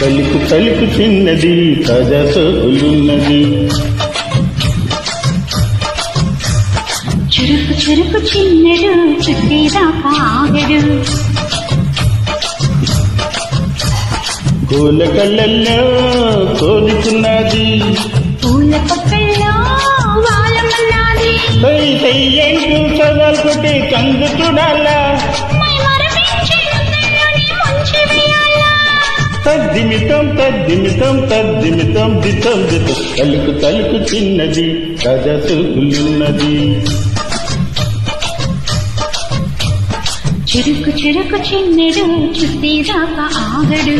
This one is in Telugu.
తలుపు తలుపు చిన్నది తాజా సోకులున్నది చురుకు చురుకు చిన్నడు చుట్టేదాకా ఆగడు కోల కళ్ళల్లో కోలుకున్నది పూల పక్కల్లో వాలమన్నాది. సై సై అంటూ చదలుకుంటే కందు చూడాలా మై మరపించి గుండెల్లోని ముంచి వేయాలా తద్దిమితం తద్దిమితం తద్దిమితం దితం దితం. తలుకు తలుకు చిన్నది సోకులున్నది చురుకు చురుకు చిన్నడు చుట్టేదాకా ఆగడు.